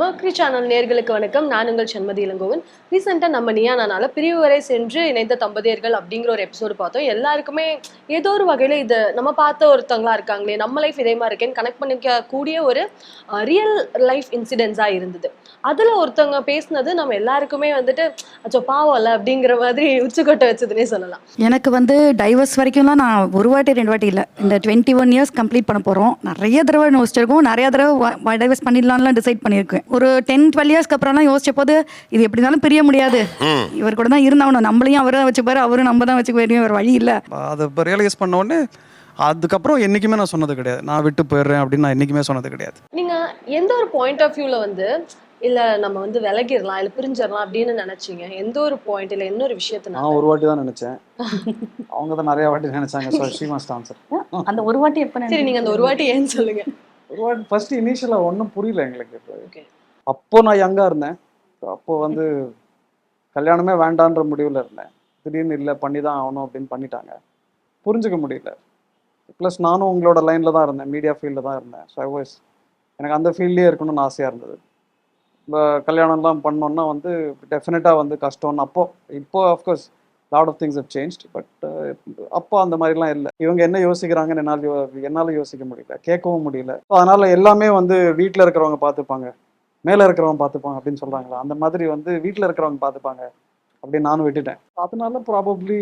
மர்க்ரி channel நேர்களுக்கு வணக்கம். நான் உங்கள் சண்மதி இளங்கோவன். ரீசெண்டாக நம்ம நியா நானால பிரிவு வரை சென்று இணைந்த தம்பதியர்கள் அப்படிங்கிற ஒரு எபிசோடு பார்த்தோம். எல்லாருக்குமே ஏதோ ஒரு வகையில் இது நம்ம பார்த்த ஒருத்தவங்களா இருக்காங்களே நம்ம லைஃப் இதே மாதிரி இருக்கேன்னு கனெக்ட் பண்ணிக்க கூடிய ஒரு ரியல் லைஃப் இன்சிடென்ட்ஸாக இருந்தது. அதில் ஒருத்தவங்க பேசுனது நம்ம எல்லாருக்குமே வந்துட்டு அச்சோ பாவம்ல அப்படிங்கிற மாதிரி உச்சிக்கொட்டை வச்சதுன்னே சொல்லலாம். எனக்கு வந்து டைவர்ஸ் வரைக்கும்லாம் நான் ஒரு வாட்டி ரெண்டு வாட்டி இல்லை. இந்த டுவெண்ட்டி ஒன் இயர்ஸ் கம்ப்ளீட் பண்ண போகிறோம் நிறைய தடவை யோசிச்சிருக்கோம் நிறைய தடவை டைவர்ஸ் பண்ணிடலாம்லாம் டிசைட் பண்ணியிருக்கேன். ஒரு டென் டுவெல் இயர்ஸ்க்கு அப்புறம்லாம் யோசிச்ச போது இது எப்படி இருந்தாலும் பிரிய முடியாது. இவர் கூட தான் இருந்தாகணும். நம்மளையும் அவரை வச்சுப்பாரு அவரும் நம்ம தான் வச்சுக்க வேண்டிய ஒரு வழி இல்லை. அதை இப்போ ரியலைஸ் பண்ண உடனே அதுக்கப்புறம் என்றைக்குமே நான் சொன்னது கிடையாது. நான் விட்டு போயிடுறேன் அப்படின்னு நான் என்றைக்குமே சொன்னது கிடையாது. நீங்க எந்த ஒரு பாயிண்ட் ஆஃப் வியூல வந்து இல்ல நம்ம வந்து விலகிடலாம் இல்ல பிரிஞ்சிடலாம் அப்படின்னு நினைச்சீங்க? எந்த ஒரு பாயிண்ட் இல்ல என்ன ஒரு விஷயத்தினால நான் ஒரு வாட்டி தான் நினச்சேன். அவங்க தான் நிறைய வாட்டி நினச்சாங்க. ஸோ ஷீ மஸ்ட் ஆன்சர் அந்த ஒரு வாட்டி எப்போ சரி நீங்க அந்த ஒரு வாட்டி ஏன்னு சொல்லுங்க? ஒரு வாட்டி ஃபர்ஸ்ட் இனிஷியலாக ஒன்றும் புரியல எங்களுக்கு. ஓகே அப்போ நான் யங்காக இருந்தேன். அப்போ வந்து கல்யாணமே வேண்டான்ற முடிவில் இருந்தேன். திடீர்னு இல்லை பண்ணி தான் ஆகணும் அப்படின்னு பண்ணிட்டாங்க. புரிஞ்சுக்க முடியல. ப்ளஸ் நானும் உங்களோட லைனில் தான் இருந்தேன். மீடியா ஃபீல்டில் தான் இருந்தேன். ஸோ ஐ வாஸ் எனக்கு அந்த ஃபீல்ட்லேயே இருக்கணும்னு ஆசையாக இருந்தது. இப்போ கல்யாணம்லாம் பண்ணோன்னா வந்து டெஃபினட்டாக வந்து கஷ்டம்னு அப்போ இப்போ of course lot of things have change but அப்போ அந்த மாதிரிலாம் இல்லை. இவங்க என்ன யோசிக்கிறாங்கன்னு என்னால் யோ என்னால் யோசிக்க முடியல. கேட்கவும் முடியல. அதனால் எல்லாமே வந்து வீட்டில் இருக்கிறவங்க பார்த்துப்பாங்க. மேலே இருக்கிறவங்க பார்த்துப்பாங்க அப்படின்னு சொல்கிறாங்களா அந்த மாதிரி வந்து வீட்டில் இருக்கிறவங்க பார்த்துப்பாங்க அப்படின்னு நானும் விட்டுட்டேன். அதனால ப்ராபப்ளி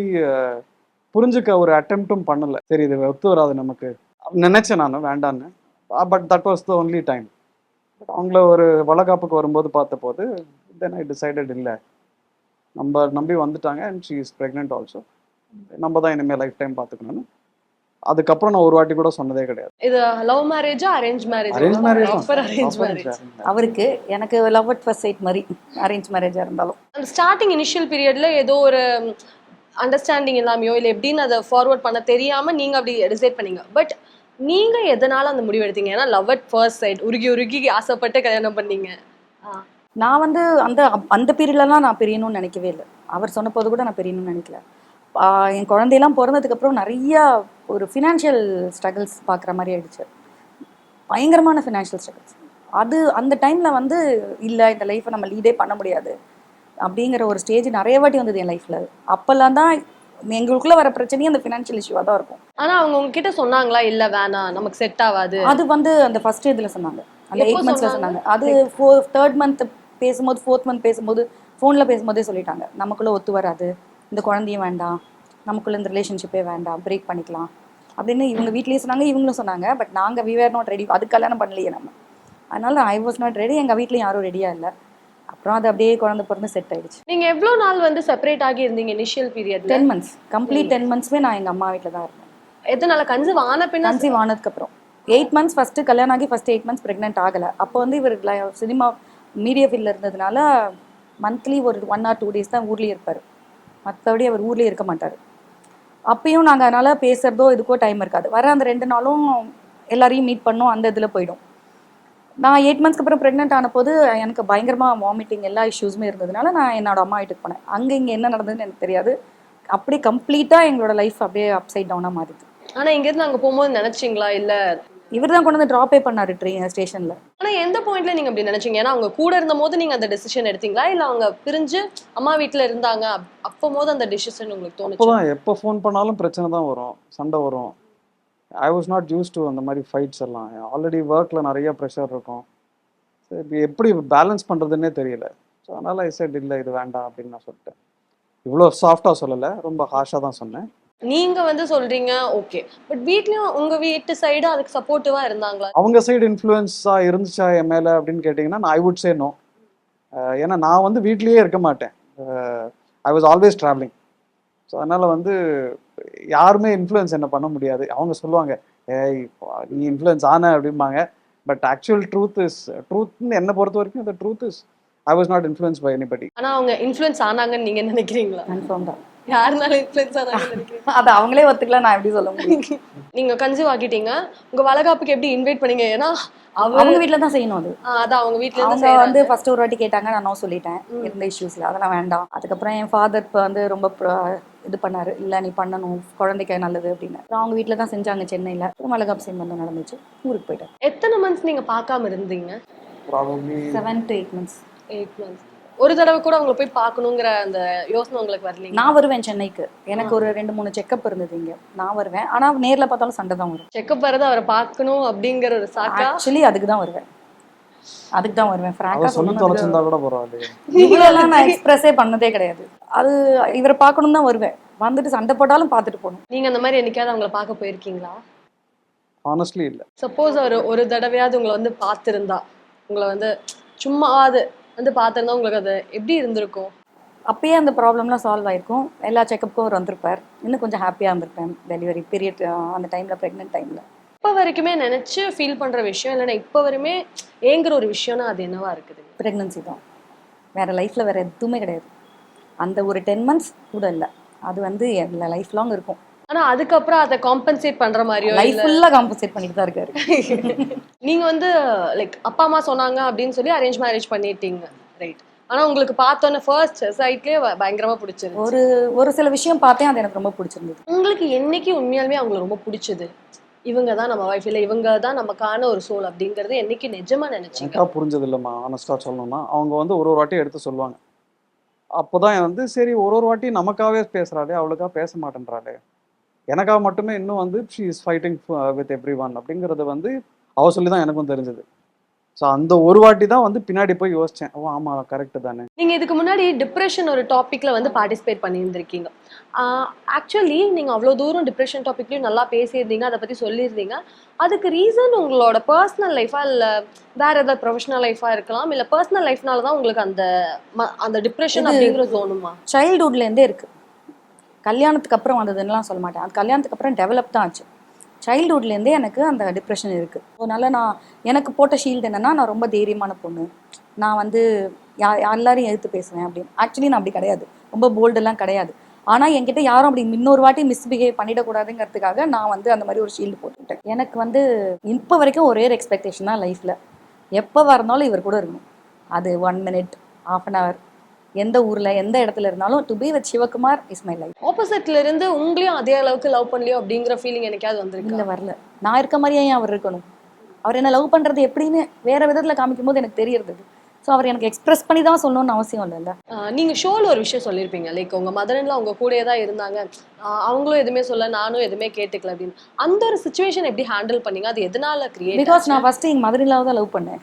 புரிஞ்சுக்க ஒரு அட்டெம்ப்டும் பண்ணல. சரி இது ஒத்து வராது நமக்கு. நினைச்சேன் நான் வேண்டான்னு. But that was the only time but அவங்கள ஒரு வளகாப்புக்கு வரும்போது பார்த்தபோது தென் ஐ டிசைடட் இல்லை. நம்ம நம்பி வந்துட்டாங்க and she is pregnant also நம்ம தான் இனிமேல் லைஃப் டைம் பார்த்துக்கணும்னு அதுக்கப்புறம் நான் ஒரு வாட்டி கூட சொன்னதே கிடையாது. இது லவ் மேரேஜா arrange marriage arrange marriage proper arrange marriage அவருக்கு எனக்கு லவ் அட் ஃபர்ஸ்ட் சைட் மாதிரி அரேஞ்ச் மேரேஜாக இருந்தாலும். அந்த ஸ்டார்டிங் இனிஷியல் பீரியட்ல ஏதோ ஒரு அண்டர்ஸ்டாண்டிங் இல்லாமையோ இல்லை எப்படின்னு அதை ஃபார்வர்ட் பண்ண தெரியாம நீங்க அப்படி டிசைட் பண்ணீங்க. பட் நீங்க எதனால அந்த முடிவு எடுத்தீங்க? ஏன்னா லவ் அட் ஃபர்ஸ்ட் சைட் உருகி உருகி ஆசைப்பட்டு கல்யாணம் பண்ணீங்க. நான் வந்து அந்த அந்த பீரியட்லலாம் நான் பிரியணும்னு நினைக்கவே இல்லை. அவர் சொன்ன போது கூட நான் பிரியணும்னு நினைக்கல. என் குழந்தையெல்லாம் பிறந்ததுக்கப்புறம் நிறைய ஒரு ஃபினான்ஷியல் ஸ்ட்ரகிள்ஸ் பார்க்குற மாதிரி ஆயிடுச்சு. பயங்கரமான ஃபினான்ஷியல் ஸ்ட்ரகிள்ஸ் அது அந்த டைமில் வந்து இல்லை இந்த லைஃப்பை நம்ம லீடே பண்ண முடியாது. அப்படிங்கிற ஒரு ஸ்டேஜ் நிறைய வாட்டி வந்தது என் லைஃப்பில் அப்போல்லாம் தான் எங்களுக்குள்ள வர பிரச்சனையும் அந்த ஃபினான்ஷியல் இஷ்யூவாக தான் இருக்கும். ஆனா அவங்க உங்ககிட்ட சொன்னாங்களா இல்ல வேணாம் நமக்கு செட் ஆகாது? அது வந்து அந்த ஃபர்ஸ்ட் இதில் சொன்னாங்க. அந்த எயிட் மந்த்ஸில் சொன்னாங்க? சொன்னாங்க. அது ஃபோர் தேர்ட் மந்த் பேசும்போது ஃபோர்த் மந்த் பேசும்போது ஃபோனில் பேசும்போதே சொல்லிட்டாங்க. நமக்குள்ள ஒத்து வராது. இந்த குழந்தையும் வேண்டாம் நமக்குள்ள இந்த ரிலேஷன்ஷிப்பே வேண்டாம் பிரேக் பண்ணிக்கலாம். அப்படின்னு இவங்க வீட்லேயே சொன்னாங்க இவங்களும் சொன்னாங்க பட் நாங்கள் வி வேர் நாட் ரெடி அது கல்யாணம் பண்ணலையே நம்ம. அதனால ஐ வாஸ் நாட் ரெடி எங்கள் வீட்லையும் யாரும் ரெடியாக இல்லை. அப்புறம் அது அப்படியே குழந்தை பிறந்து செட் ஆயிடுச்சு. நீங்க எவ்வளவு நாள் வந்து செப்பரேட் ஆகி இருந்தீங்க இனிஷியல் பீரியட்ல டென் மந்த்ஸ் கம்ப்ளீட் டென் மந்த்ஸ்மே நான் எங்கள் அம்மா வீட்டில் தான் இருந்தேன். எதனால? கன்சீவ் ஆன பின்ன? கன்சீவ் ஆனதுக்கப்புறம். எயிட் மந்த்ஸ் ஃபஸ்ட்டு கல்யாணம் ஆகி ஃபஸ்ட்டு எயிட் மந்த்ஸ் ப்ரெக்னென்ட் ஆகலை. அப்போ வந்து இவர் சினிமா மீடியா ஃபீல்டில் இருந்ததுனால மந்த்லி ஒரு ஒன் ஆர் டூ டேஸ் தான் ஊர்லேயே இருப்பார். மற்றபடி அவர் ஊர்லேயே இருக்க மாட்டார். அப்பயும் நாங்கள் அதனால் பேசுகிறதோ இதுக்கோ டைம் இருக்காது. வர அந்த ரெண்டு நாளும் எல்லாரையும் மீட் பண்ணோம் அந்த இதில் போயிடும். நான் எயிட் மந்த்ஸ்க்கு அப்புறம் ப்ரெக்னென்ட் ஆன போது எனக்கு பயங்கரமாக வாமிட்டிங் எல்லா இஷ்யூஸுமே இருந்ததுனால நான் என்னோட அம்மா வீட்டுக்கு போனேன். அங்கே இங்கே என்ன நடந்ததுன்னு எனக்கு தெரியாது. அப்படியே கம்ப்ளீட்டாக எங்களோட லைஃப் அப்படியே அப்சைட் டவுனாக மாறிது ஆனால் இங்கேருந்து அங்கே போகும்போது நினச்சிங்களா? இல்லை இவர் தான் கொண்டு வந்து ட்ராப்பே பண்ணாரு ட்ரெயின் ஸ்டேஷன்ல. ஆனா எந்த பாயிண்ட்ல நீங்க அப்படி நினைச்சீங்க? ஏன்னா அவங்க கூட இருந்த போது நீங்க அந்த டெசிஷன் எடுத்தீங்களா? இல்ல அவங்க பிரிஞ்சு அம்மா வீட்ல இருந்தாங்க அப்- அப்போ போது அந்த டெசிஷன் உங்களுக்கு தோணுச்சு? அப்போதான் எப்போ ஃபோன் பண்ணாலும் பிரச்சனை தான் வரும் சண்டை வரும். I was not use to அந்த மாதிரி ஃபைட்ஸ் எல்லாம். ஆல்ரெடி ஒர்க்கில் நிறைய ப்ரெஷர் இருக்கும். சரி எப்படி பேலன்ஸ் பண்ணுறதுன்னே தெரியல. ஸோ அதனால் ஐ செட் இல்லை இது வேண்டாம் அப்படின்னு நான் சொல்லிட்டேன். இவ்வளோ சாஃப்டாக சொல்லலை ரொம்ப ஹாஷாக தான் சொன்னேன். நீங்க வந்து சொல்றீங்க ஓகே பட் வீட்லயும் உங்க வீட்டு சைடு அதுக்கு சப்போர்ட்டிவா இருந்தாங்களா? அவங்க சைடு இன்ஃப்ளூயன்ஸாக இருந்துச்சா என் மேலே அப்படின்னு கேட்டிங்கன்னா நான் ஐ வுட் சே நோ ஏன்னா நான் வந்து வீட்லேயே இருக்க மாட்டேன். I was always travelling so அதனால் வந்து யாருமே இன்ஃப்ளூயன்ஸ் என்ன பண்ண முடியாது. அவங்க சொல்லுவாங்க ஏய் நீ இன்ஃப்ளூயன்ஸ் ஆன அப்படிம்பாங்க. பட் ஆக்சுவல் ட்ரூத் இஸ் ட்ரூத்னு என்னை பொறுத்த வரைக்கும் இந்த truth is I was not influence by anybody ஆனா அவங்க இன்ஃப்ளூயன்ஸ் ஆனாங்கன்னு நீங்க நினைக்கிறீங்களா? கன்ஃபார்ம் தான். யாருனால இன்ஃப்ளூயன்ஸ் ஆனாங்கன்னு நினைக்கிறீங்க அதை அவங்களே ஒத்துக்கல நான் எப்படி சொல்ல முடியும்? நீங்க கன்சீவ் ஆகிட்டீங்க உங்க வளகாப்புக்கு எப்படி இன்வைட் பண்ணீங்க? ஏன்னா அவங்க வீட்டில் தான் செய்யணும் அது. அதான் அவங்க வீட்ல அவங்க வந்து. ஃபர்ஸ்ட் ஒரு வாட்டி கேட்டாங்க நான் நோ சொல்லிட்டேன். இருந்த இஷ்யூஸ்ல அதெல்லாம் வேண்டாம். அதுக்கப்புறம் என் ஃபாதர் இப்போ வந்து ரொம்ப இது பண்ணாரு. இல்ல நீ பண்ணணும். குழந்தைக்கு நல்லது அப்படின்னு. அப்புறம் அவங்க வீட்டில் தான் செஞ்சாங்க சென்னையில். அப்புறம் மலகாப் சீமந்தம் நடந்துச்சு. ஊருக்கு போயிட்டேன். எத்தனை மந்த்ஸ் நீங்க பார்க்காம இருந்தீங்க? Seven to eight months eight months ஒரு தடவை கூட அவங்களை போய் பார்க்கணுங்கிற அந்த யோசனை உங்களுக்கு வரலீங்க நான் வருவேன் சென்னைக்கு. எனக்கு ஒரு ரெண்டு மூணு செக்கப் இருந்தது இங்க. நான் வருவேன். ஆனா நேர்ல பார்த்தாலும் சண்டை தான் வரும். செக்கப் வரது அவரை பார்க்கணும் அப்படிங்கிற ஒரு சாக்கா? ஆக்சுவலி அதுக்கு தான் வருவேன். அதுக்கு தான் வருவேன். ஃப்ராங்கா சொல்லி தொலைச்சிருந்தா கூட பரவாயில்லையே. இவ்வளோலாம் நான் எக்ஸ்பிரஸே பண்ணதே கிடையாது. அது இவரை பார்க்கணும் தான் வருவேன். வந்துட்டு சண்டை போட்டாலும் பார்த்துட்டு போகணும். நீங்க அந்த மாதிரி என்னைக்காவது அவங்கள பார்க்க போயிருக்கீங்களா? ஆனஸ்ட்லி இல்லை. சப்போஸ் அவர் ஒரு தடவையாவது உங்களை வந்து பார்த்திருந்தா உங்களை வந்து சும்மாவது வந்து பார்த்திருந்தா உங்களுக்கு அது எப்படி இருந்திருக்கும்? அப்பயே அந்த ப்ராப்ளம்லாம் சால்வ் ஆயிருக்கும். எல்லா செக்கப்புக்கும் அவர் வந்திருப்பார். இன்னும் கொஞ்சம் ஹாப்பியாக இருந்திருப்பேன். டெலிவரி பீரியட் அந்த டைமில் ப்ரெக்னென்ட் டைமில் இப்ப வரைக்குமே நினைச்சு ஃபீல் பண்ற விஷயம் இல்லைன்னா இப்ப வரையுமே ஏங்குற ஒரு விஷயம்னா அது என்னவா இருக்குது? ப்ரெக்னன்சி தான். வேறு லைஃப்பில் வேறு எதுவுமே கிடையாது. அந்த ஒரு டென் மந்த்ஸ் கூட இல்லை. அது வந்து என் லைஃப் லாங் இருக்கும். ஆனா அதுக்கப்புறம் அதை காம்பன்சேட் பண்ற மாதிரியோ லைஃப் இல்ல? ஃபுல்லாக காம்பன்சேட் பண்ணிட்டு தான் இருக்காரு. நீங்க வந்து லைக் அப்பா அம்மா சொன்னாங்க அப்படின்னு சொல்லி அரேஞ்ச் மேரேஜ் பண்ணிட்டீங்க. ரைட் ஆனா உங்களுக்கு பார்த்தோன்னே ஃபர்ஸ்ட் சைட்லயே பயங்கரமா பிடிச்சிருச்சு ஒரு ஒரு சில விஷயம் பார்த்தேன் அது எனக்கு ரொம்ப பிடிச்சிருந்தது. உங்களுக்கு என்னைக்கு உண்மையாலுமே அவங்களை ரொம்ப பிடிச்சது? இவங்க தான் நம்ம வைஃப் இல்ல இவங்க தான் நமக்கான ஒரு சோல் அப்படிங்கறது என்னைக்கு நிஜமா நினைச்சீங்க? புரிஞ்சது இல்லைம்மா ஆனஸ்டாக சொல்லணும்னா அவங்க வந்து ஒரு ஒரு வாட்டி எடுத்து சொல்லுவாங்க. அப்போதான் வந்து சரி ஒரு ஒரு வாட்டி நமக்காகவே பேசுறாளே அவளுக்காக பேச மாட்டேன்றாளே. எனக்காக மட்டுமே இன்னும் வந்து she is fighting with everyone அப்படிங்கிறது வந்து அவ சொல்லி தான் எனக்கும் தெரிஞ்சது. ஸோ அந்த ஒரு வாட்டி தான் வந்து பின்னாடி போய் யோசிச்சேன். ஓ ஆமா கரெக்டு தானே. நீங்க இதுக்கு முன்னாடி டிப்ரெஷன் ஒரு டாபிக்ல வந்து பார்ட்டிசிபேட் பண்ணியிருந்திருக்கீங்க. ஆக்சுவலி நீங்க அவ்வளவு தூரம் டிப்ரெஷன் டாபிக்லயும் நல்லா பேசியிருந்தீங்க அதை பத்தி சொல்லியிருந்தீங்க. அதுக்கு ரீசன் உங்களோட பர்சனல் லைஃபா இல்ல வேற ஏதாவது ப்ரொஃபஷனல் லைஃபா இருக்கலாம் இல்ல பர்சனல் லைஃப்னால தான் உங்களுக்கு அந்த அந்த டிப்ரெஷன் அப்படிங்கிற தோணுமா? சைல்டுஹுட்லேருந்தே இருக்குது கல்யாணத்துக்கு அப்புறம் வந்ததுன்னெலாம் சொல்ல மாட்டேன். அது கல்யாணத்துக்கு அப்புறம் டெவலப் தான் ஆச்சு. சைல்டுஹுட்லேருந்தே எனக்கு அந்த டிப்ரெஷன் இருக்குது அதனால் நான் எனக்கு போட்ட ஷீல்டு என்னென்னா நான் ரொம்ப தைரியமான பொண்ணு. நான் வந்து யா எல்லாரையும் எதிர்த்து பேசுவேன் அப்படின்னு. ஆக்சுவலி நான் அப்படி கிடையாது. ரொம்ப போல்டெல்லாம் கிடையாது. ஆனால் என்கிட்ட யாரும் அப்படி இன்னொரு வாட்டி மிஸ்பிஹேவ் பண்ணிடக்கூடாதுங்கிறதுக்காக நான் வந்து அந்த மாதிரி ஒரு ஷீல்டு போட்டுக்கிட்டேன். எனக்கு வந்து இப்போ வரைக்கும் ஒரே ஒரு எக்ஸ்பெக்டேஷன் தான் லைஃப்பில் எப்போ இருந்தாலும் இவர் கூட இருக்கணும். அது one minute of an hour எந்த ஊரில் எந்த இடத்துல இருந்தாலும் to be with Sivakumar is my life ஆப்போசிட்ல இருந்து உங்களையும் அதே அளவுக்கு லவ் பண்ணலையோ அப்படிங்கிற ஃபீலிங் எனக்காவது வந்திருக்கு? இல்லை வரல. நான் இருக்க மாதிரியே ஏன் அவர் இருக்கணும்? அவர் என்ன லவ் பண்ணுறது எப்படின்னு வேற விதத்தில் காமிக்கும் போது எனக்கு தெரியறது. ஸோ அவர் எனக்கு எக்ஸ்பிரஸ் பண்ணி தான் சொல்லணும்னு அவசியம் இல்லைல்ல. ஆஹ் நீங்க ஷோல ஒரு விஷயம் சொல்லியிருப்பீங்க லைக் உங்க மதரன்ல அவங்க கூடயே தான் இருந்தாங்க. அவங்களும் எதுவுமே சொல்ல நானும் எதுவுமே கேட்டுக்கல அப்படின்னு. அந்த ஒரு சுச்சுவேஷன் எப்படி ஹேண்டில் பண்ணீங்க? அது எதனால கிரியேட் பிகாஸ் நான் ஃபர்ஸ்ட் எங்கள் மதுரை தான் லவ் பண்ணேன்.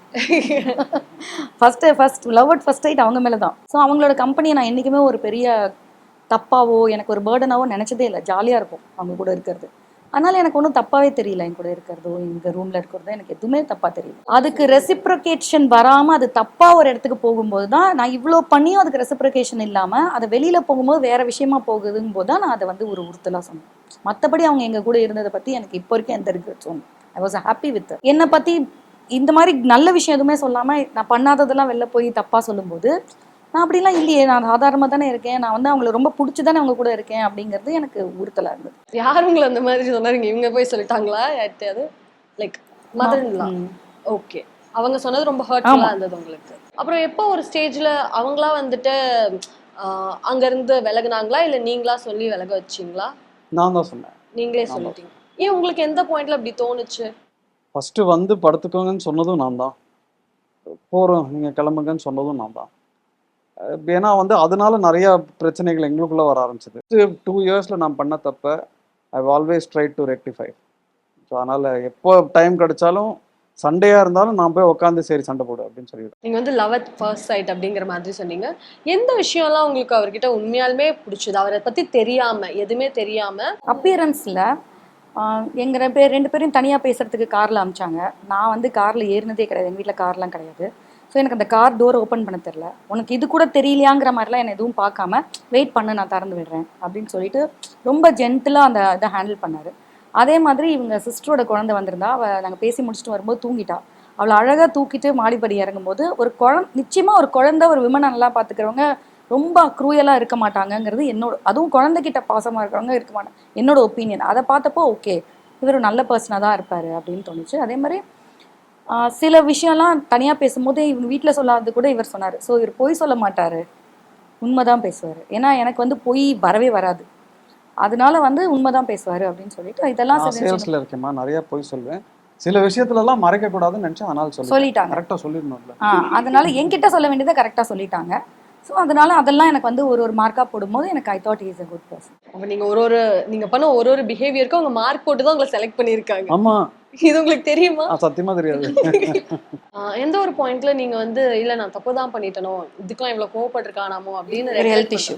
First first love at first right அவங்க மேலே தான் ஸோ அவங்களோட கம்பெனியை நான் என்றைக்குமே ஒரு பெரிய தப்பாவோ எனக்கு ஒரு பேர்டனாவோ நினச்சதே இல்லை. ஜாலியாக இருக்கும் அவங்க கூட இருக்கிறது. அதனால எனக்கு ஒன்றும் தப்பாவே தெரியல. என் கூட இருக்கிறதோ எங்கள் ரூமில் இருக்கிறதோ எனக்கு எதுவுமே தப்பாக தெரியல. அதுக்கு ரெசிப்ரோகேஷன் வராமல் அது தப்பாக ஒரு இடத்துக்கு போகும்போது தான் நான் இவ்வளோ பண்ணியும் அதுக்கு ரெசிப்ரோகேஷன் இல்லாமல் அதை வெளியில் போகும்போது வேற விஷயமா போகுதுங்கும் போது தான் நான் அதை வந்து ஒரு உறுத்தலாக சொன்னேன். மற்றபடி அவங்க எங்கள் கூட இருந்ததை பற்றி எனக்கு இப்போ வரைக்கும் எந்த ரிக்ரெட்ஸும் ஐ வாஸ் ஹாப்பி வித் என்னை பற்றி இந்த மாதிரி நல்ல விஷயம் எதுவுமே சொல்லாமல் நான் பண்ணாததெல்லாம் வெளில போய் தப்பாக சொல்லும்போது நான் அப்படிலாம் இல்லையே நான் சாதாரணமாக தானே இருக்கேன் நான் வந்து அவங்கள ரொம்ப பிடிச்சி தானே அவங்க கூட இருக்கேன் அப்படிங்கிறது எனக்கு உறுத்தலா இருந்தது. யார் உங்களை அந்த மாதிரி சொன்னாருங்க? இவங்க போய் சொல்லிட்டாங்களா? யார்கிட்டயாவது? லைக் மதர்ன்லாம். ம். ஓகே அவங்க சொன்னது ரொம்ப ஹர்ட்ஃபுல்லா இருந்தது உங்களுக்கு. அப்புறம் எப்போ ஒரு ஸ்டேஜ்ல அவங்களா வந்துட்டு ஆஹ் அங்க இருந்து விலகுனாங்களா? இல்ல நீங்களா சொல்லி விலக வச்சீங்களா? நான் தான் சொன்னேன். நீங்களே. சொல்லிட்டீங்க. ஏன் உங்களுக்கு எந்த பாயிண்ட்ல அப்படி தோணுச்சு? ஃபஸ்ட்டு வந்து படுத்துக்கோங்கன்னு சொன்னதும் நான் தான். போகிறோம் நீங்கள் கிளம்புங்கன்னு சொன்னதும் நான் தான். ஏன்னா வந்து அதனால நிறைய பிரச்சனைகள் எங்களுக்குள்ள வர ஆரம்பிச்சது. டூ இயர்ஸில் நான் பண்ண தப்ப I always try to rectify so அதனால் எப்போ டைம் கிடைச்சாலும் சண்டேயாக இருந்தாலும் நான் போய் உட்காந்து சரி சண்டை போடு அப்படின்னு சொல்லிடுவேன். நீங்க வந்து லவ் அட் ஃபர்ஸ்ட் சைட் அப்படிங்கிற மாதிரி சொன்னீங்க. எந்த விஷயம்லாம் உங்களுக்கு அவர்கிட்ட உண்மையாலுமே பிடிச்சது? அவரை பத்தி தெரியாம எதுவுமே தெரியாம? அப்பியரன்ஸில் எங்கள் ரெண்டு பேர் ரெண்டு பேரும் தனியாக பேசுகிறதுக்கு காரில் அமிச்சாங்க. நான் வந்து காரில் ஏறினதே கிடையாது. எங்கள் வீட்டில் கார்லாம் கிடையாது. ஸோ எனக்கு அந்த கார் டோர் ஓப்பன் பண்ண தெரில உனக்கு இது கூட தெரியலையாங்கிற மாதிரிலாம் என்னை எதுவும் பார்க்காம வெயிட் பண்ணு நான் திறந்து விடுறேன் அப்படின்னு சொல்லிட்டு ரொம்ப ஜென்டிலாக அந்த இதை ஹேண்டில் பண்ணார். அதே மாதிரி இவங்க சிஸ்டரோட குழந்தை வந்திருந்தா அவள் நாங்கள் பேசி முடிச்சுட்டு வரும்போது தூங்கிட்டா. அவளை அழகாக தூக்கிட்டு மாடிப்படி இறங்கும்போது ஒரு குழந் நிச்சயமாக ஒரு குழந்தை ஒரு விமனை நல்லா பார்த்துக்கிறவங்க ரொம்ப க்ரூயலாக இருக்க மாட்டாங்கங்கிறது என்னோட அதுவும் குழந்தைகிட்ட பாசமாக இருக்கிறவங்க இருக்க மாட்டாங்க என்னோட ஒப்பீனியன் அதை பார்த்தப்போ ஓகே இவர் நல்ல பர்சனாக தான் இருப்பார் அப்படின்னு தோணுச்சு. அதே மாதிரி சில விஷயம்லாம் தனியாக பேசும்போது இவங்க வீட்டில் சொல்லாதது கூட இவர் சொன்னார். ஸோ இவர் பொய் சொல்ல மாட்டார். உண்மைதான் பேசுவார். ஏன்னா எனக்கு வந்து பொய் வரவே வராது. அதனால வந்து உண்மைதான் பேசுவார் அப்படின்னு சொல்லிட்டு இதெல்லாம் சேல்ஸில் இருக்கேம்மா நிறைய போய் சொல்வேன். சில விஷயத்துல எல்லாம் மறைக்க கூடாதுன்னு நினைச்சேன் அதனால சொல்லி சொல்லிட்டாங்க. கரெக்டா சொல்லிடணும்ல. அதனால என்கிட்ட சொல்ல வேண்டியதை கரெக்டாக சொல்லிட்டாங்க. ஸோ அதனால அதெல்லாம் எனக்கு வந்து ஒரு ஒரு மார்க்காக போடும்போது எனக்கு I thought is a good person அப்ப நீங்க ஒரு ஒரு நீங்க பண்ண ஒரு ஒரு பிஹேவியருக்கும் அவங்க மார்க் போட்டு தான் உங்களை செலக்ட் பண்ணிருக்காங்க ஆமா. இது உங்களுக்கு தெரியுமா? சத்தியமா தெரியாது. எந்த ஒரு பாயிண்ட்ல நீங்க வந்து இல்ல நான் தப்பு தான் பண்ணிட்டனோ இதுக்கெல்லாம் இவ்வளவு கோவப்பட்டிருக்கானாமோ அப்படின்னு ஒரு ஹெல்த் இஷ்யூ.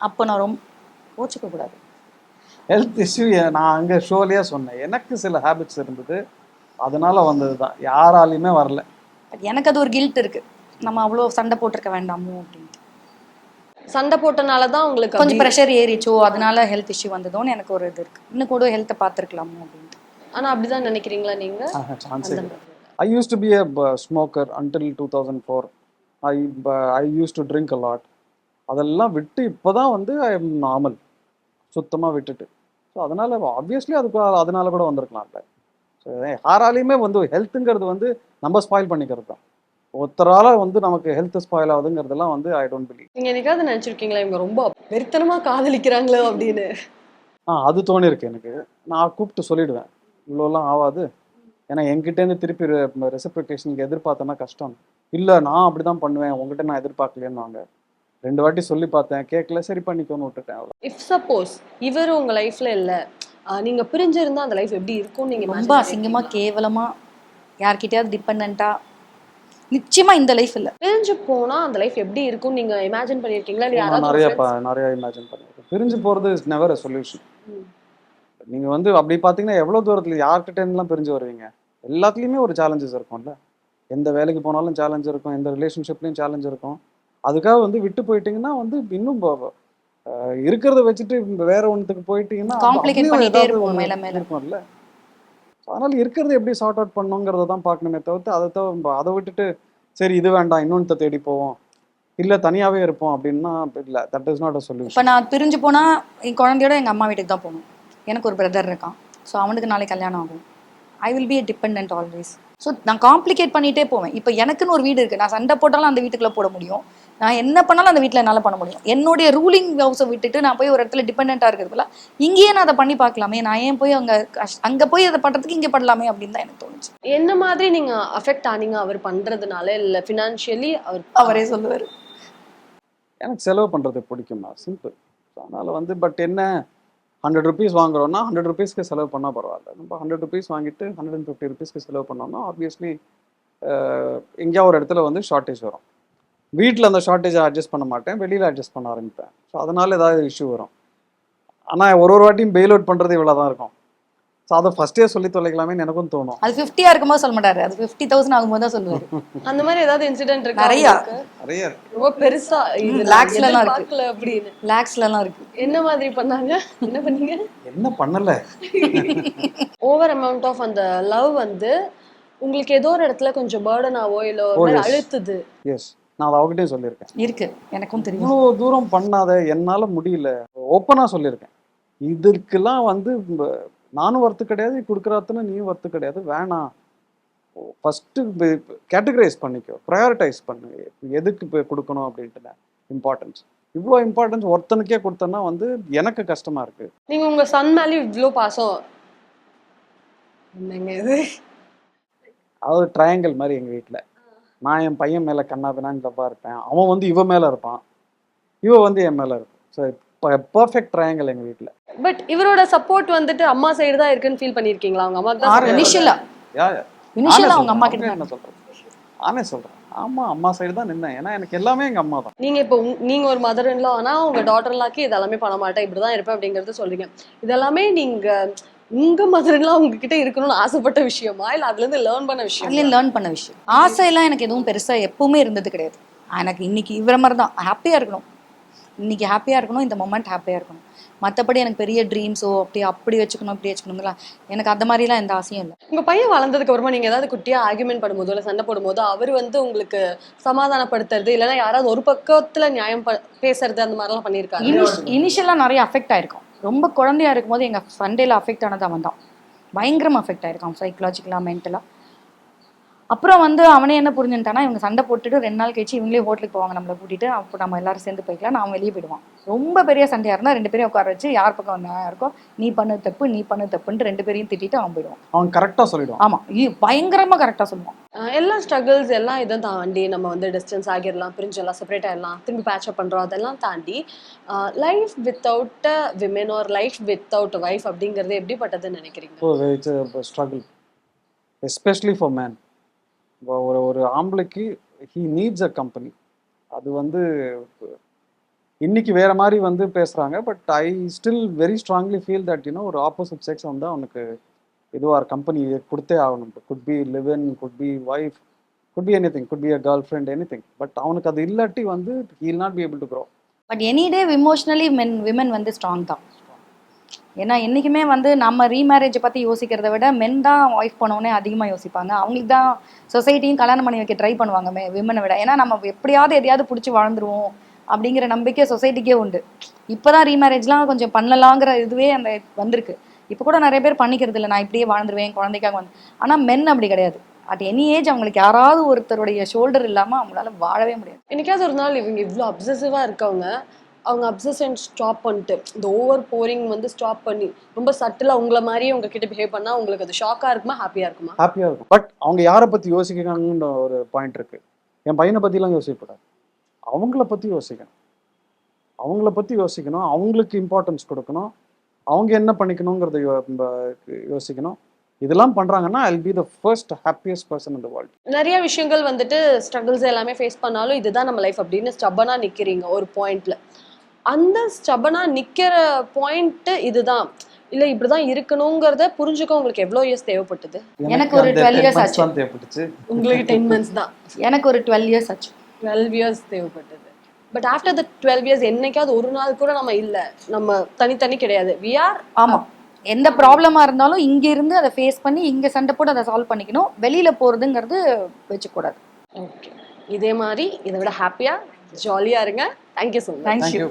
அப்போ நான் ரொம்ப கோச்சிக்க கூடாது. ஹெல்த் இஷ்யூ நான் அங்க ஷோலயே சொன்னேன். எனக்கு சில ஹேபிட்ஸ் இருந்தது. அதனால வந்ததுதான். யாராலையுமே வரல. எனக்கு அது ஒரு கில்ட் இருக்கு. நம்ம அவ்வளோ சண்டை போட்டிருக்க வேண்டாமோ அப்படின்ட்டு. சண்டை போட்டனால தான் உங்களுக்கு கொஞ்சம் ப்ரெஷர் ஏறிச்சோ அதனால ஹெல்த் இஷ்யூ வந்ததோன்னு எனக்கு ஒரு இது இருக்கு. இன்னும் கூட ஹெல்த்தை பார்த்துருக்கலாமோ அப்படின்ட்டு. ஆனா அப்படிதான் நினைக்கிறீங்களா நீங்க? சான்ஸே அந்த இல்லை. மாதிரி. I use to be a smoker until two thousand four I I use to drink a lot அதெல்லாம் விட்டு இப்போதான் வந்து ஐ எம் நார்மல் சுத்தமாக விட்டுட்டு. ஸோ அதனால ஆப்வியஸ்லி அதுக்கு அதனால கூட வந்திருக்கலாம்ல ஸோ யாராலையுமே வந்து ஹெல்த்துங்கிறது வந்து நம்ம ஸ்பாயில் பண்ணிக்கிறது தான் ஒருத்தரால வந்து நமக்கு ஹெல்த் ஸ்பாயில் ஆகுதுங்கிறதெல்லாம் வந்து ஐ டோன்ட் பிலீவ் நீங்க என்னைக்காவது நினைச்சிருக்கீங்களா? இவங்க ரொம்ப வெறித்தனமா காதலிக்கிறாங்களோ அப்படின்னு? ஆ அது தோணிருக்கு எனக்கு. நான் கூப்பிட்டு சொல்லிடுவேன். இவ்வளோலாம் ஆகாது. ஏன்னா என்கிட்டேருந்து திருப்பி ரெசிப்ரிகேஷனுக்கு எதிர்பார்த்தேன்னா கஷ்டம். இல்லை நான் அப்படி தான் பண்ணுவேன். உங்ககிட்ட நான் எதிர்பார்க்கலையேன்னு வாங்க ரெண்டு வாட்டி சொல்லி பார்த்தேன். கேட்கல சரி பண்ணிக்கோன்னு விட்டுட்டேன் அவ்வளோ இஃப் சப்போஸ் இவர் உங்க லைஃப்ல இல்ல ஆஹ் நீங்க பிரிஞ்சிருந்தா அந்த லைஃப் எப்படி இருக்கும் நீங்க ரொம்ப அசிங்கமா? கேவலமா யார்கிட்டயாவது டிபெண்டா நிச்சயமா இந்த லைஃப் இல்ல. பிரிஞ்சு போனா அந்த லைஃப் எப்படி இருக்கும் நீங்க இமேஜின் பண்ணிருக்கீங்களா? இல்ல நான் யாராவது நிறைய ப நிறைய இமேஜின் பண்ணியிருக்கேன் பிரிஞ்சு போகிறது இஸ் நெவர் அ சொல்யூஷன் ம். நீங்கள் வந்து அப்படி பார்த்தீங்கன்னா எவ்வளோ தூரத்தில் யார்கிட்ட இருந்தெல்லாம் பிரிஞ்சு வருவீங்க? எல்லாத்துலேயுமே ஒரு சேலஞ்சஸ் இருக்கும்ல. எந்த வேலைக்கு போனாலும் சேலஞ்ச் இருக்கும். எந்த ரிலேஷன்ஷிப்லையும் சேலஞ்ச் இருக்கும். அதுக்காக வந்து விட்டு போயிட்டீங்கன்னா வந்து இன்னும் ப- அஹ் இருக்கிறத வச்சுட்டு வேற ஒன்றுத்துக்கு போயிட்டீங்கன்னா Complicate அப்படியும் பண்ணிட்டே ஏதாவது இருப்போம் மேல மேல. இருக்கும்ல. அதனால் இருக்கிறத எப்படி சார்ட் அவுட் பண்ணுங்கிறத தான் பார்க்கணுமே தவிர்த்து அதை தவிர அதை விட்டுட்டு சரி இது வேண்டாம் இன்னொன்று தேடி போவோம். இல்லை தனியாகவே இருப்போம் அப்படின்னா இல்லை தட் இஸ் நாட் அ இப்போ நான் பிரிஞ்சு போனால் என் குழந்தையோட எங்கள் அம்மா வீட்டுக்கு தான் போகணும். எனக்கு ஒரு பிரதர் இருக்கான். ஸோ அவனுக்கு நாளைக்கு கல்யாணம் ஆகும். I will be a depend always so நான் காம்ப்ளிகேட் பண்ணிகிட்டே போவேன். இப்போ எனக்குன்னு ஒரு வீடு இருக்குது நான் சண்டை போட்டாலும் அந்த வீட்டுக்குள்ளே போட முடியும். நான் என்ன பண்ணாலும் அந்த வீட்டில் என்னால் பண்ண முடியும். என்னுடைய ரூலிங் ஹவுஸை விட்டுட்டு நான் போய் ஒரு இடத்துல டிபெண்ட்டாக இருக்கிறதுல இங்கேயே நான் அதை பண்ணி பார்க்கலாமே. நான் ஏன் போய் அங்கே அங்கே போய் அதை பண்ணுறதுக்கு இங்கே பண்ணலாமே அப்படின்னு தான் எனக்கு தோணுச்சு. என்ன மாதிரி நீங்க அஃபெக்ட் ஆனீங்க அவர் பண்றதுனால? இல்ல ஃபினான்ஷியலி அவர் அவரே சொல்லுவார். எனக்கு செலவு பண்ணுறது பிடிக்கும்னா சிம்பிள் அதனால் வந்து பட் என்ன? ஹண்ட்ரட் ருபீஸ் வாங்குறோம்னா ஹண்ட்ரட் ருபீஸ்க்கு செலவு பண்ணால் பரவாயில்ல. நம்ம ஹண்ட்ரட் ருபீஸ் வாங்கிட்டு ஹண்ட்ரட் அண்ட் ஃபிஃப்டி ருபீஸ்க்கு செலவு பண்ணோம்னா ஆப்வியஸ்லி எங்கேயா ஒரு இடத்துல வந்து ஷார்ட்டேஜ் வரும். வீட்டில் அந்த ஷார்ட்டேஜை அட்ஜஸ்ட் பண்ண மாட்டேன். வெளியில் அட்ஜஸ்ட் பண்ண ஆரம்பிப்பேன். ஸோ அதனால ஏதாவது இஷ்யூ வரும். ஆனால் ஒரு ஒரு வாட்டியும் பெயில் அவுட் பண்ணுறது இவ்வளோ தான் இருக்கும். ஸோ அதை ஃபஸ்ட்டே சொல்லி தொலைக்கலாமேன்னு எனக்கும் தோணும். அது ஃபிஃப்டியாக இருக்கும்போது சொல்ல மாட்டாரு. அது ஃபிஃப்டி தௌசண்ட் ஆகும்போது தான் சொல்லுவார். அந்த மாதிரி ஏதாவது இன்சிடென்ட் இருக்கு நிறையா. நிறைய ரொம்ப பெருசா இது ம், lakhs ல எல்லாம் இருக்கு. அப்படின்னு. லேக்ஸ்லலாம் இருக்கு. என்ன மாதிரி பண்ணாங்க? என்ன பண்ணீங்க? என்ன பண்ணலை? ஓவர் அமௌண்ட் ஆஃப் அந்த லவ் வந்து உங்களுக்கு ஏதோ ஒரு இடத்துல கொஞ்சம் பேர்டனாவோ இல்ல ஒரு Oh. அழுத்துது? எஸ் நான் அதை அவகிட்டே சொல்லியிருக்கேன். இருக்கு. எனக்கும் தெரியும். இவ்வளோ தூரம் பண்ணாத என்னால் முடியல. ஓப்பனாக சொல்லியிருக்கேன். இதுக்கெல்லாம் வந்து நானும் வர்த்து கிடையாது கொடுக்குறாத்துன்னு நீயும் வர்த்து கிடையாது வேணாம். ஃபஸ்ட்டு கேட்டகரைஸ் பண்ணிக்கோ. ப்ரையாரிட்டைஸ் பண்ணு. எதுக்கு இப்போ கொடுக்கணும் அப்படின்ட்டு இம்பார்ட்டன்ஸ் இவ்வளோ இம்பார்ட்டன்ஸ் ஒருத்தனுக்கே கொடுத்தேன்னா வந்து எனக்கு கஷ்டமா இருக்கு. நீங்க உங்க சன் மேலே இவ்ளோ பாசம். என்னங்க இது? அதாவது ட்ரையாங்கிள் மாதிரி எங்கள் வீட்டில் நான் என் பையன் மேலே கண்ணா பின்னான்னு தப்பா இருப்பேன். அவன் வந்து இவ மேலே இருப்பான். இவ வந்து என் மேலே இருப்பான். ஸோ பர்ஃபெக்ட் ட்ரையாங்கிள் எங்கள் வீட்டில் பட் இவரோட சப்போர்ட் வந்துட்டு அம்மா சைடு தான் இருக்குன்னு ஃபீல் பண்ணிருக்கீங்களா? அவங்க அம்மா தான் இனிஷியலா யா இனிஷியலா அவங்க அம்மா. கிட்ட என்ன சொல்றேன்? நானே சொல்றேன். ஆமா அம்மா சைடு தான் நின்னேன். ஏன்னா எனக்கு எல்லாமே எங்க அம்மா தான். நீங்க இப்போ நீங்க ஒரு மதர் இன்லா ஆனா உங்க டாட்டர் இன்லாக்கு இதெல்லாமே பண்ண மாட்டேன். இப்படிதான் இருப்பேன் அப்படிங்கறது சொல்றீங்க. இதெல்லாமே நீங்க உங்க மதர் இன்லா உங்ககிட்ட இருக்கணும்னு ஆசைப்பட்ட விஷயமா? இல்ல அதுல இருந்து லேர்ன் பண்ண விஷயம்? அதுலேயும் லேர்ன் பண்ண விஷயம். ஆசையெல்லாம் எனக்கு எதுவும் பெருசா எப்பவுமே இருந்தது கிடையாது. எனக்கு இன்னைக்கு இவர மாதிரி தான் ஹாப்பியா இருக்கணும். இன்னைக்கு ஹாப்பியா இருக்கணும். இந்த மொமெண்ட் ஹாப்பியா இருக்கணும். மற்றபடி எனக்கு பெரிய ட்ரீம்ஸோ அப்படி அப்படி வச்சுக்கணும் இப்படி வச்சுக்கணுங்களா எனக்கு அந்த மாதிரிலாம் எந்த ஆசையும் இல்லை. உங்க பையன் வளர்ந்ததுக்கு அப்புறமா நீங்க ஏதாவது குட்டியா ஆர்குமெண்ட் பண்ணும்போதோ இல்ல சண்டை போடும்போது அவர் வந்து உங்களுக்கு சமாதானப்படுத்துறது இல்லைன்னா யாராவது ஒரு பக்கத்துல நியாயம் ப- பேசுறது அந்த மாதிரிலாம் பண்ணிருக்காரு இனிஷ் இனிஷியலாக நிறைய அஃபெக்ட் ஆயிருக்கும். ரொம்ப குழந்தையா இருக்கும்போது எங்கள் சண்டேல அஃபெக்ட் ஆனது அவன் தான் அஃபெக்ட் ஆயிருக்கான் சைக்கலாஜிக்கலாக மென்டலாக அப்புறம் வந்து அவனே என்ன புரிஞ்சுட்டானா இவங்க சண்டை போட்டுட்டு ரெண்டு நாள் கழிச்சு இவங்களே ஹோட்டலுக்கு போவாங்க நம்மளை கூட்டிட்டு. அப்போ நம்ம எல்லாரும் சேர்ந்து போய்க்கலாம். நான் வெளியே போயிடுவான். ரொம்ப பெரிய சண்டையா இருந்தா ரெண்டு பேரையும் உட்கார வச்சு யார் பக்கம் நியாயம் இருக்கோ நீ பண்ணு தப்பு நீ பண்ணு தப்புன்ட்டு ரெண்டு பேரையும் திட்டிட்டு அவன் போயிடுவான். அவன் கரெக்டா சொல்லிடுவான். ஆமா. இ- பயங்கரமா கரெக்டா சொல்லுவான். எல்லா ஸ்ட்ரகிள்ஸ் எல்லாம் இதை தாண்டி நம்ம வந்து டிஸ்டன்ஸ் ஆகிடலாம் பிரிஞ்செல்லாம் செப்பரேட் ஆகிடலாம் திரும்பி பேட்சப் பண்ணுறோம் அதெல்லாம் தாண்டி life without women or life without wife அப்படிங்கிறது எப்படிப்பட்டதுன்னு நினைக்கிறீங்க? ஸ்ட்ரகிள் எஸ்பெஷலி ஃபார் மேன் ஒரு ஒரு ஆம்பளைக்கு ஹீ நீட்ஸ் அ கம்பெனி அது வந்து இன்னைக்கு வேற மாதிரி வந்து பேசுறாங்க but I still very strongly feel that you know ஒரு ஆப்போசிட் செக்ஸ் வந்து அவனுக்கு இதுவாக கம்பெனி கொடுத்தே ஆகணும். Could be live in could be wife could be anything could be a girlfriend anything but அவனுக்கு அது இல்லாட்டி வந்து he'll not be able to grow but any day emotionally men women வந்து ஸ்ட்ராங் தான். ஏன்னா என்றைக்குமே வந்து நம்ம ரீமேரேஜை பற்றி யோசிக்கிறத விட மென் தான் ஒய்ஃப் போனோடனே அதிகமாக யோசிப்பாங்க. அவங்களுக்கு தான் சொசைட்டியும் கல்யாணம் பண்ணி வைக்க ட்ரை பண்ணுவாங்க மே விமனை விட. ஏன்னா நம்ம எப்படியாவது எதையாவது பிடிச்சி வாழ்ந்துருவோம் அப்படிங்கிற நம்பிக்கை சொசைட்டிக்கே உண்டு. இப்போ தான் ரீமேரேஜ்லாம் கொஞ்சம் பண்ணலாங்கிற இதுவே அந்த வந்திருக்கு. இப்போ கூட நிறைய பேர் பண்ணிக்கிறது இல்லை. நான் இப்படியே வாழ்ந்துருவேன் குழந்தைக்காக வந்து ஆனால் மென் அப்படி கிடையாது. அட் எனி ஏஜ் அவங்களுக்கு யாராவது ஒருத்தருடைய ஷோல்டர் இல்லாமல் அவங்களால வாழவே முடியாது. என்னைக்காவது ஒரு நாள் இவங்க இவ்வளோ அப்சசிவாக இருக்கவங்க அவங்க அப்சஷன் ஸ்டாப் பண்ணிட்டு இந்த ஓவர் போரிங் வந்து ஸ்டாப் பண்ணி ரொம்ப சட்டிலாக உங்களை மாதிரியே உங்ககிட்ட பிஹேவ் பண்ணால் உங்களுக்கு அது ஷாக்காக இருக்குமா? ஹாப்பியாக இருக்குமா? ஹாப்பியாக இருக்கும். பட் அவங்க யாரை பற்றி யோசிக்கிறாங்கன்ற ஒரு பாயிண்ட் இருக்கு. என் பையனை பற்றிலாம் யோசிக்கக்கூடாது. அவங்கள பற்றி யோசிக்கணும். அவங்கள பற்றி யோசிக்கணும். அவங்களுக்கு இம்பார்ட்டன்ஸ் கொடுக்கணும். அவங்க என்ன பண்ணிக்கணுங்கிறத யோசிக்கணும். இதெல்லாம் பண்ணுறாங்கன்னா I be the first happiest person the world. நிறைய விஷயங்கள் வந்துட்டு ஸ்ட்ரகிள்ஸ் எல்லாமே ஃபேஸ் பண்ணாலும் இதுதான் நம்ம லைஃப் அப்படின்னு ஸ்டபனா நிக்கிறீங்க ஒரு பாயிண்ட்ல அந்த ஸ்டபனா நிக்கிற பாயிண்ட் இதுதான். இல்ல இப்படிதான் இருக்கணுங்கிறத புரிஞ்சுக்க உங்களுக்கு எவ்வளவு இயர்ஸ் தேவைப்பட்டது? எனக்கு ஒரு அந்த 12 years 10 months ஆச்சு. தேவைப்பட்டுச்சு. உங்களுக்கு டென் மந்த்ஸ் தான். எனக்கு ஒரு டுவெல் இயர்ஸ் ஆச்சு. டுவெல் இயர்ஸ் தேவைப்பட்டது. But after the twelve years என்னைக்காவது ஒரு நாள் கூட நம்ம இல்ல. நம்ம தனித்தனி கிடையாது. வி ஆர் ஆமா. எந்த ப்ராப்ளமா இருந்தாலும் இங்க இருந்து அதை ஃபேஸ் பண்ணி இங்க சண்டை போட்டு அதை சால்வ் பண்ணிக்கணும். வெளியில போறதுங்கிறது வச்சுக்கூடாது. ஓகே இதே மாதிரி இதை விட ஹாப்பியா ஜாலியா இருங்க. Thank you so much thank you.